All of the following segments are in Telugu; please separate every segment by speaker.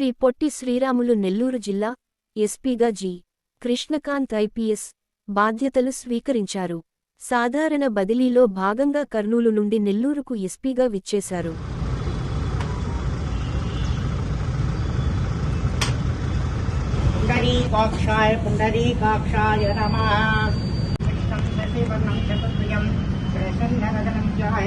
Speaker 1: శ్రీ పొట్టి శ్రీరాములు నెల్లూరు జిల్లా ఎస్పీగా జి. కృష్ణకాంత్ ఐపీఎస్ బాధ్యతలు స్వీకరించారు. సాధారణ బదిలీలో భాగంగా కర్నూలు నుండి నెల్లూరుకు ఎస్పీగా విచ్చేశారు.
Speaker 2: పుండరీకాక్షాయ పుండరీకాక్షాయ ప్రసన్నరదనం
Speaker 3: జాయ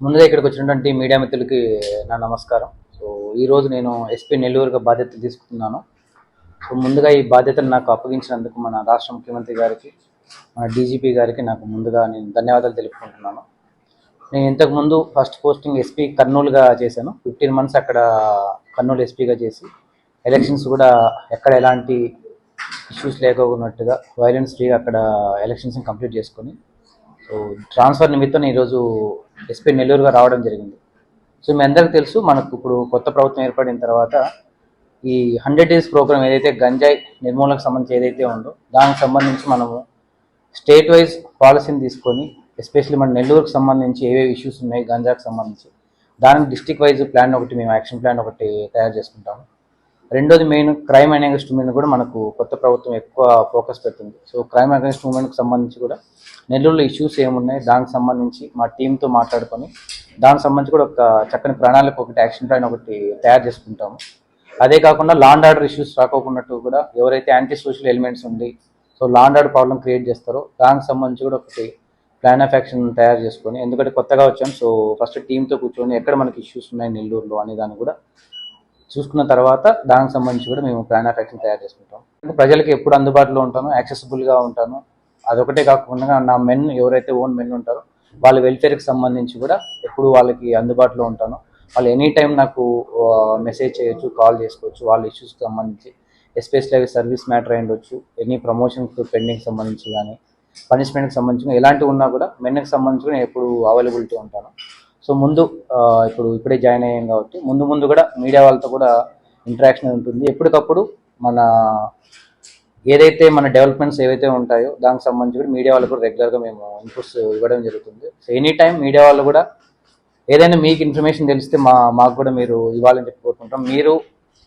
Speaker 4: ముందుగా ఇక్కడికి వచ్చినటువంటి మీడియా మిత్రులకి నా నమస్కారం. సో ఈరోజు నేను ఎస్పీ నెల్లూరుగా బాధ్యతలు తీసుకుంటున్నాను. సో ముందుగా ఈ బాధ్యతను నాకు అప్పగించినందుకు మన రాష్ట్ర ముఖ్యమంత్రి గారికి మన డీజీపీ గారికి నాకు ముందుగా నేను ధన్యవాదాలు తెలుపుకుంటున్నాను. నేను ఇంతకుముందు ఫస్ట్ పోస్టింగ్ ఎస్పీ కర్నూలుగా చేశాను. ఫిఫ్టీన్ మంత్స్ అక్కడ కర్నూలు ఎస్పీగా చేసి ఎలక్షన్స్ కూడా ఎక్కడ ఎలాంటి ఇష్యూస్ లేకపోయినట్టుగా వైలెన్స్ ఫ్రీగా అక్కడ ఎలక్షన్స్ని కంప్లీట్ చేసుకొని సో ట్రాన్స్ఫర్ నిమిత్తం ఈరోజు ఎస్పీ నెల్లూరుగా రావడం జరిగింది. సో మీ అందరికీ తెలుసు మనకు ఇప్పుడు కొత్త ప్రభుత్వం ఏర్పడిన తర్వాత ఈ హండ్రెడ్ డేస్ ప్రోగ్రామ్ ఏదైతే గంజాయి నిర్మూలనకు సంబంధించి ఏదైతే ఉందో దానికి సంబంధించి మనము స్టేట్ వైజ్ పాలసీని తీసుకొని ఎస్పెషల్లీ మన నెల్లూరుకు సంబంధించి ఏవేవి ఇష్యూస్ ఉన్నాయి గంజాకు సంబంధించి దానికి డిస్టిక్ వైజ్ ప్లాన్ ఒకటి మేము యాక్షన్ ప్లాన్ ఒకటి తయారు చేసుకుంటాము. రెండోది మెయిన్ క్రైమ్ అగేన్స్ట్ ఉమెన్ కూడా మనకు కొత్త ప్రభుత్వం ఎక్కువ ఫోకస్ పెడుతుంది. సో క్రైమ్ అగేన్స్ట్ ఉమెన్కి సంబంధించి కూడా నెల్లూరులో ఇష్యూస్ ఏమున్నాయి? దానికి సంబంధించి మా టీంతో మాట్లాడుకొని దానికి సంబంధించి కూడా ఒక చక్కని ప్రణాళిక ఒకటి యాక్షన్ ప్లాన్ ఒకటి తయారు చేసుకుంటాము. అదే కాకుండా లాండ్ ఆర్డర్ ఇష్యూస్ రాకోకున్నట్టు కూడా ఎవరైతే యాంటీ సోషల్ ఎలిమెంట్స్ ఉండి so law and order problem create చేస్తారో దానికి సంబంధించి కూడా ఒకటి ప్లాన్ ఆఫ్ యాక్షన్ తయారు చేసుకొని ఎందుకంటే కొత్తగా వచ్చాం సో ఫస్ట్ టీంతో కూర్చొని ఎక్కడ మనకి ఇష్యూస్ ఉన్నాయి నెల్లూరులో అనే దాన్ని కూడా చూసుకున్న తర్వాత దానికి సంబంధించి కూడా మేము ప్లాన్ ఆఫ్ యాక్షన్ తయారు చేసుకుంటాం. ప్రజలకు ఎప్పుడు అందుబాటులో ఉంటాను యాక్సెసిబుల్గా ఉంటాను. అదొకటే కాకుండా నా మెన్ ఎవరైతే ఓన్ మెన్ ఉంటారో వాళ్ళ వెల్ఫేర్కి సంబంధించి కూడా ఎప్పుడు వాళ్ళకి అందుబాటులో ఉంటాను. వాళ్ళు ఎనీ టైం నాకు మెసేజ్ చేయొచ్చు కాల్ చేసుకోవచ్చు వాళ్ళ ఇష్యూస్కి సంబంధించి ఎస్పెషల్లీ అవి సర్వీస్ మ్యాటర్ అయి ఉండొచ్చు ఎనీ ప్రమోషన్కి పెండింగ్ సంబంధించి కానీ పనిష్మెంట్కి సంబంధించి ఎలాంటివి ఉన్నా కూడా మెన్కి సంబంధించి నేను ఎప్పుడు అవైలబిలిటీ ఉంటాను. సో ముందు ఇప్పుడు ఇప్పుడే జాయిన్ అయ్యాం కాబట్టి ముందు ముందు కూడా మీడియా వాళ్ళతో కూడా ఇంటరాక్షన్ ఉంటుంది. ఎప్పటికప్పుడు మన ఏదైతే మన డెవలప్మెంట్స్ ఏవైతే ఉంటాయో దానికి సంబంధించి కూడా మీడియా వాళ్ళు కూడా రెగ్యులర్గా మేము ఇన్పుట్స్ ఇవ్వడం జరుగుతుంది. సో ఎనీ టైం మీడియా వాళ్ళు కూడా ఏదైనా మీకు ఇన్ఫర్మేషన్ తెలిస్తే మా మాకు కూడా మీరు ఇవ్వాలని చెప్పి కోరుకుంటాం. మీరు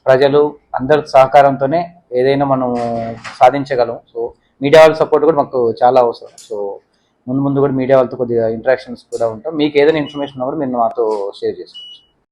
Speaker 4: ప్రజలు అందరి సహకారంతోనే ఏదైనా మనం సాధించగలం. సో మీడియా వాళ్ళ సపోర్ట్ కూడా మాకు చాలా అవసరం. సో ముందు ముందు కూడా మీడియా వాళ్ళతో కొద్దిగా ఇంటరాక్షన్స్ కూడా ఉంటాం. మీకు ఏదైనా ఇన్ఫర్మేషన్ ఉన్నా కూడా మీరు మాతో షేర్ చేసుకోవచ్చు.